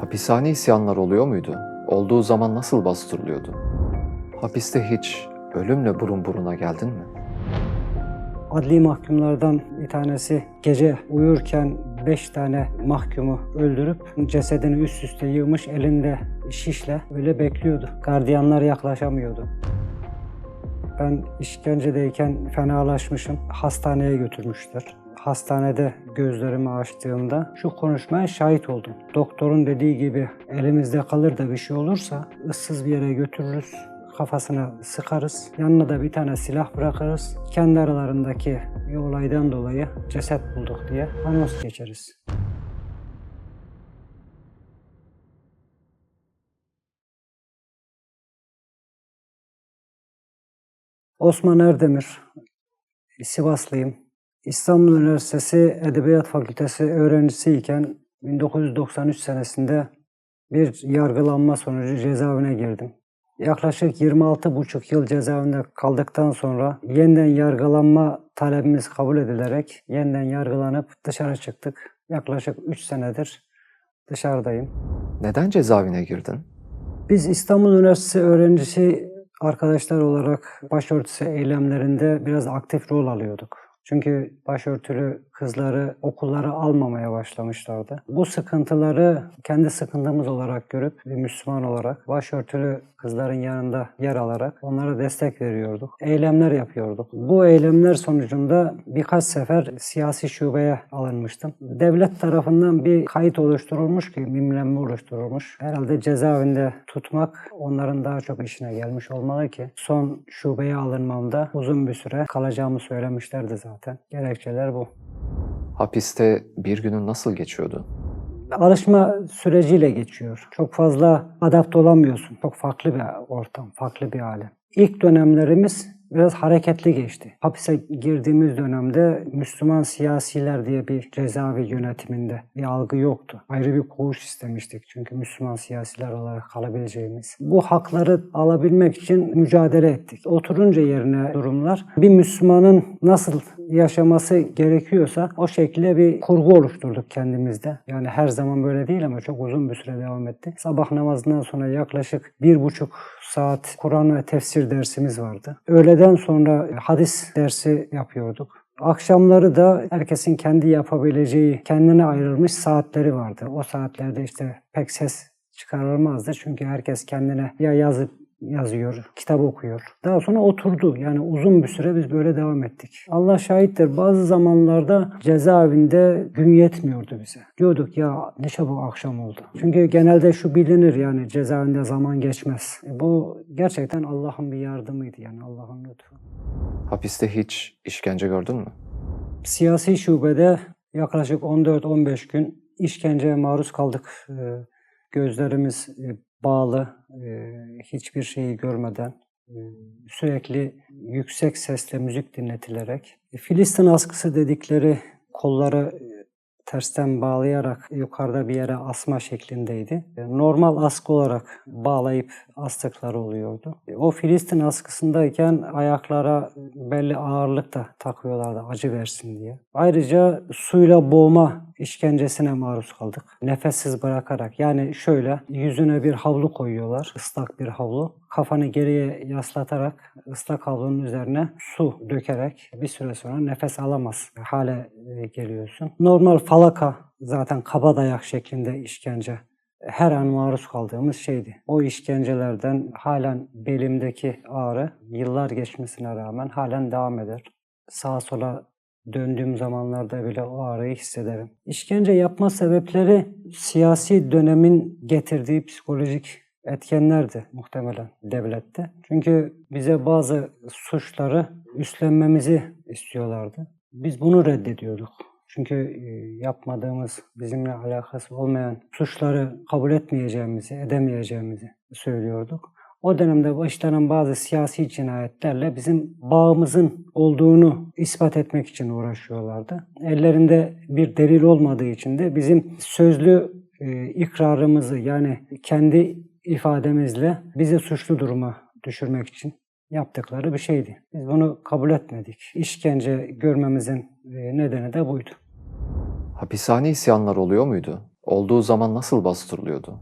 Hapishane isyanlar oluyor muydu? Olduğu zaman nasıl bastırılıyordu? Hapiste hiç ölümle burun buruna geldin mi? Adli mahkumlardan bir tanesi gece uyurken 5 tane mahkumu öldürüp cesedini üst üste yığmış elinde şişle öyle bekliyordu. Gardiyanlar yaklaşamıyordu. Ben işkencedeyken fenalaşmışım. Hastaneye götürmüşler. Hastanede gözlerimi açtığımda şu konuşmaya şahit oldum. Doktorun dediği gibi elimizde kalır da bir şey olursa ıssız bir yere götürürüz kafasına sıkarız. Yanına da bir tane silah bırakırız. Kendi aralarındaki bir olaydan dolayı ceset bulduk diye anons geçeriz. Osman Erdemir, Sivaslıyım. İstanbul Üniversitesi Edebiyat Fakültesi öğrencisiyken 1993 senesinde bir yargılanma sonucu cezaevine girdim. Yaklaşık 26,5 yıl cezaevinde kaldıktan sonra yeniden yargılanma talebimiz kabul edilerek yeniden yargılanıp dışarı çıktık. Yaklaşık 3 senedir dışarıdayım. Neden cezaevine girdin? Biz İstanbul Üniversitesi öğrencisi arkadaşlar olarak başörtüsü eylemlerinde biraz aktif rol alıyorduk. Çünkü başörtülü kızları okullara almamaya başlamışlardı. Bu sıkıntıları kendi sıkıntımız olarak görüp bir Müslüman olarak başörtülü kızların yanında yer alarak onlara destek veriyorduk. Eylemler yapıyorduk. Bu eylemler sonucunda birkaç sefer siyasi şubeye alınmıştım. Devlet tarafından bir kayıt oluşturulmuş ki mimlenme oluşturulmuş. Herhalde cezaevinde tutmak onların daha çok işine gelmiş olmalı ki son şubeye alınmamda uzun bir süre kalacağımı söylemişlerdi zaten. Gerekçeler bu. Hapiste bir günün nasıl geçiyordu? alışma süreciyle geçiyor. Çok fazla adapte olamıyorsun. Çok farklı bir ortam, farklı bir alem. İlk dönemlerimiz biraz hareketli geçti. Hapise girdiğimiz dönemde Müslüman siyasiler diye bir cezaevi yönetiminde bir algı yoktu. Ayrı bir koğuş istemiştik çünkü Müslüman siyasiler olarak kalabileceğimiz. Bu hakları alabilmek için mücadele ettik. Oturunca yerine durumlar bir Müslümanın nasıl yaşaması gerekiyorsa o şekilde bir kurgu oluşturduk kendimizde. Yani her zaman böyle değil ama çok uzun bir süre devam etti. Sabah namazından sonra yaklaşık bir buçuk saat Kur'an ve tefsir dersimiz vardı. Öğleden sonra hadis dersi yapıyorduk. Akşamları da herkesin kendi yapabileceği, kendine ayrılmış saatleri vardı. O saatlerde işte pek ses çıkarılmazdı çünkü herkes kendine ya yazıp yazıyor, kitap okuyor. Daha sonra oturdu. Yani uzun bir süre biz böyle devam ettik. Allah şahittir bazı zamanlarda cezaevinde gün yetmiyordu bize. Diyorduk ya ne çabuk akşam oldu. Çünkü genelde şu bilinir yani cezaevinde zaman geçmez. E bu gerçekten Allah'ın bir yardımıydı yani Allah'ın lütfu. Hapiste hiç işkence gördün mü? Siyasi şubede yaklaşık 14-15 gün işkenceye maruz kaldık. Ee, Gözlerimiz e, bağlı, e, hiçbir şeyi görmeden e, sürekli yüksek sesle müzik dinletilerek e, Filistin askısı dedikleri kolları tersten bağlayarak yukarıda bir yere asma şeklindeydi. Normal askı olarak bağlayıp astıkları oluyordu. O Filistin askısındayken ayaklara belli ağırlık da takıyorlardı acı versin diye. Ayrıca suyla boğma işkencesine maruz kaldık. Nefessiz bırakarak yani şöyle yüzüne bir havlu koyuyorlar, ıslak bir havlu. Kafanı geriye yaslatarak ıslak havlunun üzerine su dökerek bir süre sonra nefes alamaz hale geliyorsun. Normal falaka zaten kaba dayak şeklinde işkence her an maruz kaldığımız şeydi. O işkencelerden halen belimdeki ağrı yıllar geçmesine rağmen halen devam eder. Sağa sola döndüğüm zamanlarda bile o ağrıyı hissederim. İşkence yapma sebepleri siyasi dönemin getirdiği psikolojik etkenlerdi muhtemelen devlette. Çünkü bize bazı suçları üstlenmemizi istiyorlardı. Biz bunu reddediyorduk. Çünkü yapmadığımız, bizimle alakası olmayan suçları kabul etmeyeceğimizi, edemeyeceğimizi söylüyorduk. O dönemde işlenen bazı siyasi cinayetlerle bizim bağımızın olduğunu ispat etmek için uğraşıyorlardı. Ellerinde bir delil olmadığı için de bizim sözlü ikrarımızı yani kendi ifademizle bizi suçlu duruma düşürmek için yaptıkları bir şeydi. Biz bunu kabul etmedik. İşkence görmemizin nedeni de buydu. Hapishane isyanlar oluyor muydu? Olduğu zaman nasıl bastırılıyordu?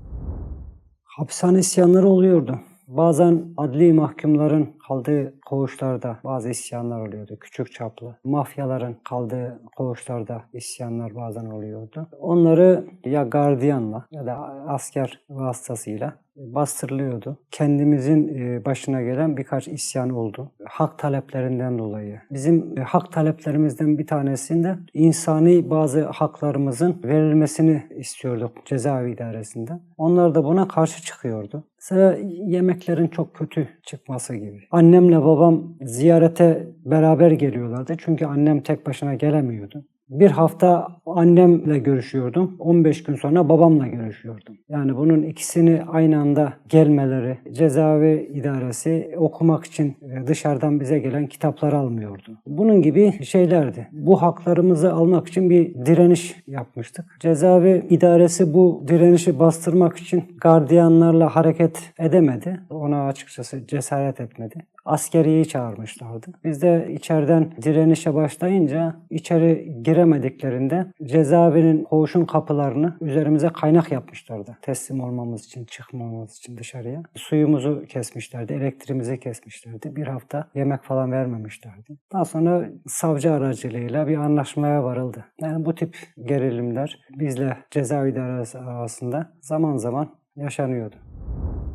Hapishane isyanları oluyordu. Bazen adli mahkumların kaldığı koğuşlarda bazı isyanlar oluyordu. Küçük çaplı. Mafyaların kaldığı koğuşlarda isyanlar bazen oluyordu. Onları ya gardiyanla ya da asker vasıtasıyla bastırılıyordu. Kendimizin e, başına gelen birkaç isyan oldu. Hak taleplerinden dolayı. Bizim e, hak taleplerimizden bir tanesinde insani bazı haklarımızın verilmesini istiyorduk cezaevi idaresinden. Onlar da buna karşı çıkıyordu. Mesela yemeklerin çok kötü çıkması gibi. Annemle babam ziyarete beraber geliyorlardı. Çünkü annem tek başına gelemiyordu. Bir hafta annemle görüşüyordum. 15 gün sonra babamla görüşüyordum. Yani bunun ikisini aynı anda gelmeleri, cezaevi idaresi okumak için e, dışarıdan bize gelen kitapları almıyordu. Bunun gibi şeylerdi. Bu haklarımızı almak için bir direniş yapmıştık. Cezaevi idaresi bu direnişi bastırmak için gardiyanlarla hareket edemedi. Ona açıkçası cesaret etmedi askeriyeyi çağırmışlardı. Biz de içeriden direnişe başlayınca içeri giremediklerinde cezaevinin koğuşun kapılarını üzerimize kaynak yapmışlardı. Teslim olmamız için, çıkmamamız için dışarıya. Suyumuzu kesmişlerdi, elektriğimizi kesmişlerdi. Bir hafta yemek falan vermemişlerdi. Daha sonra savcı aracılığıyla bir anlaşmaya varıldı. Yani bu tip gerilimler bizle cezaevi arasında zaman zaman yaşanıyordu.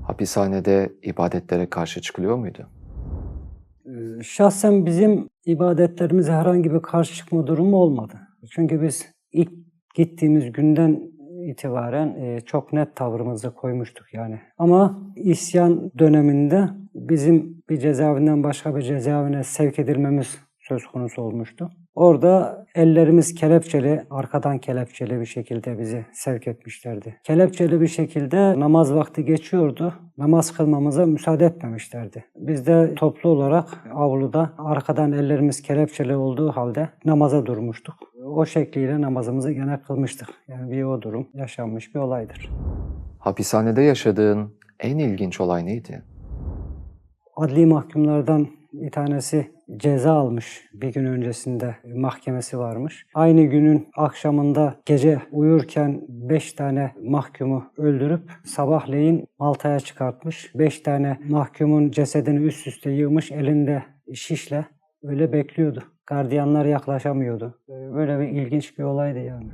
Hapishanede ibadetlere karşı çıkılıyor muydu? Ee, Şahsen bizim ibadetlerimize herhangi bir karşı çıkma durumu olmadı. Çünkü biz ilk gittiğimiz günden itibaren e, çok net tavrımızı koymuştuk yani. Ama isyan döneminde bizim bir cezaevinden başka bir cezaevine sevk edilmemiz söz konusu olmuştu. Orada ellerimiz kelepçeli, arkadan kelepçeli bir şekilde bizi sevk etmişlerdi. Kelepçeli bir şekilde namaz vakti geçiyordu. Namaz kılmamıza müsaade etmemişlerdi. Biz de toplu olarak avluda arkadan ellerimiz kelepçeli olduğu halde namaza durmuştuk. O şekliyle namazımızı gene kılmıştık. Yani bir o durum yaşanmış bir olaydır. Hapishanede yaşadığın en ilginç olay neydi? Adli mahkumlardan bir tanesi ceza almış bir gün öncesinde mahkemesi varmış. Aynı günün akşamında gece uyurken 5 tane mahkumu öldürüp sabahleyin Malta'ya çıkartmış. 5 tane mahkumun cesedini üst üste yığmış elinde şişle öyle bekliyordu. Gardiyanlar yaklaşamıyordu. Böyle bir ilginç bir olaydı yani.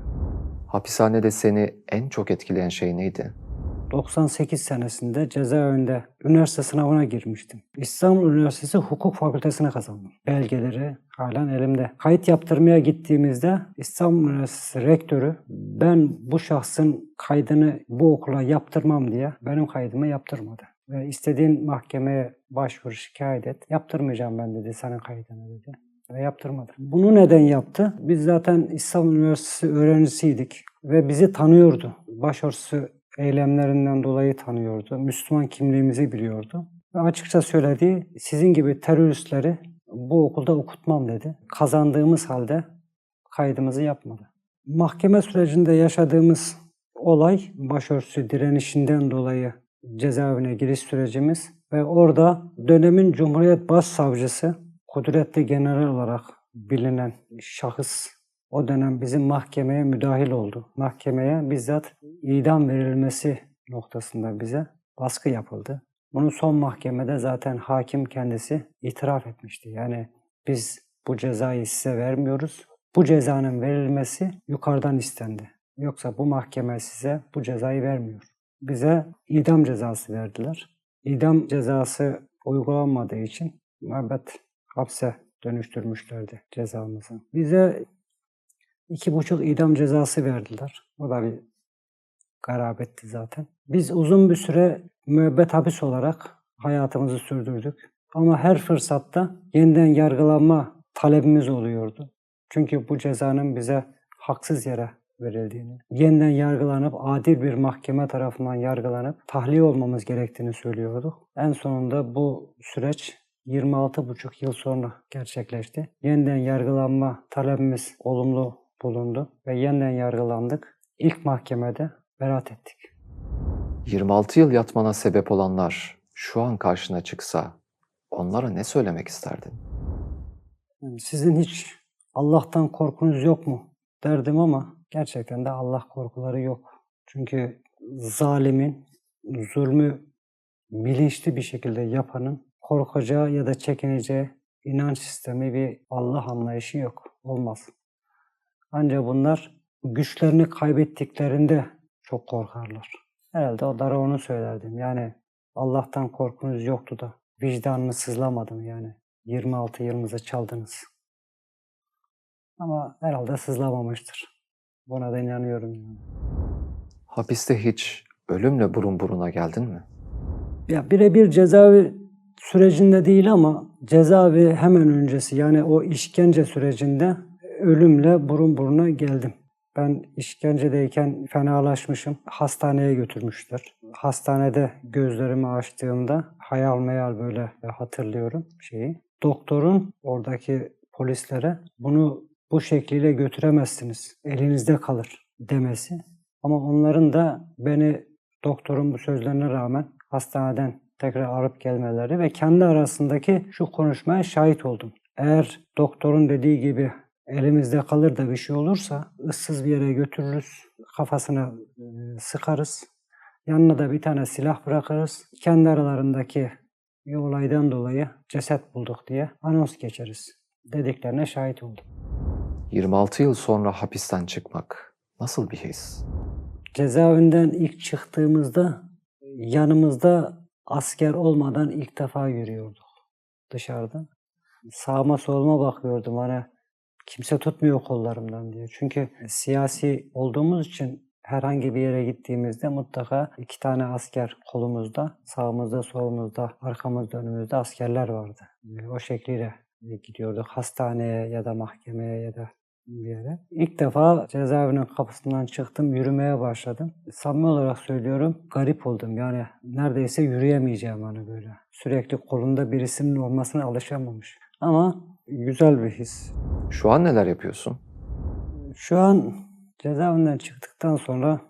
Hapishanede seni en çok etkileyen şey neydi? 98 senesinde cezaevinde üniversite sınavına girmiştim. İstanbul Üniversitesi Hukuk Fakültesine kazandım. Belgeleri halen elimde. Kayıt yaptırmaya gittiğimizde İstanbul Üniversitesi rektörü ben bu şahsın kaydını bu okula yaptırmam diye benim kaydımı yaptırmadı. Ve istediğin mahkemeye başvur şikayet et. Yaptırmayacağım ben dedi senin kaydını dedi. Ve yaptırmadı. Bunu neden yaptı? Biz zaten İstanbul Üniversitesi öğrencisiydik ve bizi tanıyordu. Başörtüsü eylemlerinden dolayı tanıyordu. Müslüman kimliğimizi biliyordu. Ve açıkça söylediği sizin gibi teröristleri bu okulda okutmam dedi. Kazandığımız halde kaydımızı yapmadı. Mahkeme sürecinde yaşadığımız olay başörtüsü direnişinden dolayı cezaevine giriş sürecimiz ve orada dönemin Cumhuriyet Başsavcısı kudretli general olarak bilinen şahıs o dönem bizim mahkemeye müdahil oldu. Mahkemeye bizzat idam verilmesi noktasında bize baskı yapıldı. Bunu son mahkemede zaten hakim kendisi itiraf etmişti. Yani biz bu cezayı size vermiyoruz. Bu cezanın verilmesi yukarıdan istendi. Yoksa bu mahkeme size bu cezayı vermiyor. Bize idam cezası verdiler. İdam cezası uygulanmadığı için müebbet hapse dönüştürmüşlerdi cezamızı. Bize iki buçuk idam cezası verdiler. O da bir garabetti zaten. Biz uzun bir süre müebbet hapis olarak hayatımızı sürdürdük. Ama her fırsatta yeniden yargılanma talebimiz oluyordu. Çünkü bu cezanın bize haksız yere verildiğini, yeniden yargılanıp adil bir mahkeme tarafından yargılanıp tahliye olmamız gerektiğini söylüyorduk. En sonunda bu süreç 26,5 yıl sonra gerçekleşti. Yeniden yargılanma talebimiz olumlu bulundu ve yeniden yargılandık. İlk mahkemede beraat ettik. 26 yıl yatmana sebep olanlar şu an karşına çıksa onlara ne söylemek isterdin? Yani sizin hiç Allah'tan korkunuz yok mu derdim ama gerçekten de Allah korkuları yok. Çünkü zalimin, zulmü bilinçli bir şekilde yapanın korkacağı ya da çekineceği inanç sistemi bir Allah anlayışı yok. Olmaz. Ancak bunlar güçlerini kaybettiklerinde çok korkarlar. Herhalde o da onu söylerdim. Yani Allah'tan korkunuz yoktu da vicdanını sızlamadı mı yani? 26 yılınızı çaldınız. Ama herhalde sızlamamıştır. Buna da inanıyorum yani. Hapiste hiç ölümle burun buruna geldin mi? Ya birebir cezaevi sürecinde değil ama cezaevi hemen öncesi yani o işkence sürecinde ölümle burun buruna geldim. Ben işkencedeyken fenalaşmışım. Hastaneye götürmüşler. Hastanede gözlerimi açtığımda hayal meyal böyle hatırlıyorum şeyi. Doktorun oradaki polislere bunu bu şekliyle götüremezsiniz. Elinizde kalır demesi. Ama onların da beni doktorun bu sözlerine rağmen hastaneden tekrar arayıp gelmeleri ve kendi arasındaki şu konuşmaya şahit oldum. Eğer doktorun dediği gibi elimizde kalır da bir şey olursa ıssız bir yere götürürüz, kafasına e, sıkarız, yanına da bir tane silah bırakırız. Kendi aralarındaki bir olaydan dolayı ceset bulduk diye anons geçeriz dediklerine şahit oldum. 26 yıl sonra hapisten çıkmak nasıl bir his? Cezaevinden ilk çıktığımızda yanımızda asker olmadan ilk defa yürüyorduk dışarıda. Sağıma soluma bakıyordum hani kimse tutmuyor kollarımdan diye. Çünkü siyasi olduğumuz için herhangi bir yere gittiğimizde mutlaka iki tane asker kolumuzda, sağımızda, solumuzda, arkamızda, önümüzde askerler vardı. O şekliyle gidiyorduk hastaneye ya da mahkemeye ya da bir yere. İlk defa cezaevinin kapısından çıktım, yürümeye başladım. Samimi olarak söylüyorum, garip oldum. Yani neredeyse yürüyemeyeceğim hani böyle. Sürekli kolunda birisinin olmasına alışamamış. Ama güzel bir his. Şu an neler yapıyorsun? Şu an cezaevinden çıktıktan sonra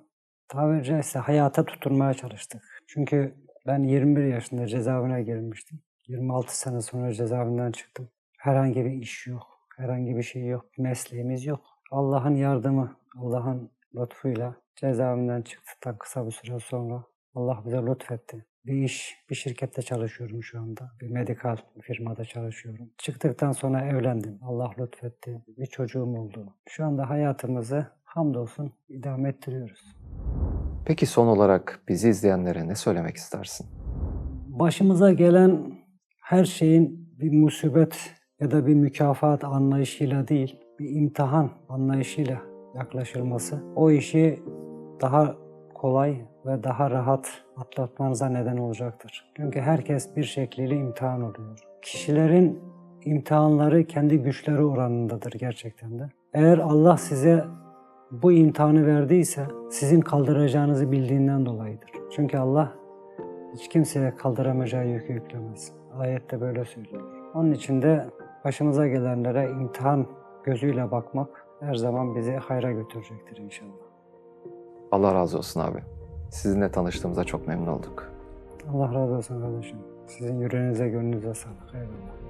tabiri caizse hayata tutunmaya çalıştık. Çünkü ben 21 yaşında cezaevine girmiştim. 26 sene sonra cezaevinden çıktım. Herhangi bir iş yok. Herhangi bir şey yok. Mesleğimiz yok. Allah'ın yardımı, Allah'ın lütfuyla cezaevinden çıktıktan kısa bir süre sonra Allah bize lütfetti. Bir iş, bir şirkette çalışıyorum şu anda. Bir medikal firmada çalışıyorum. Çıktıktan sonra evlendim. Allah lütfetti. Bir çocuğum oldu. Şu anda hayatımızı hamdolsun idame ettiriyoruz. Peki son olarak bizi izleyenlere ne söylemek istersin? Başımıza gelen her şeyin bir musibet ya da bir mükafat anlayışıyla değil, bir imtihan anlayışıyla yaklaşılması o işi daha kolay ve daha rahat atlatmanıza neden olacaktır. Çünkü herkes bir şekliyle imtihan oluyor. Kişilerin imtihanları kendi güçleri oranındadır gerçekten de. Eğer Allah size bu imtihanı verdiyse sizin kaldıracağınızı bildiğinden dolayıdır. Çünkü Allah hiç kimseye kaldıramayacağı yükü yüklemez. Ayette böyle söylüyor. Onun için de başımıza gelenlere imtihan gözüyle bakmak her zaman bizi hayra götürecektir inşallah. Allah razı olsun abi. Sizinle tanıştığımıza çok memnun olduk. Allah razı olsun kardeşim. Sizin yüreğinize, gönlünüze sağlık. Eyvallah.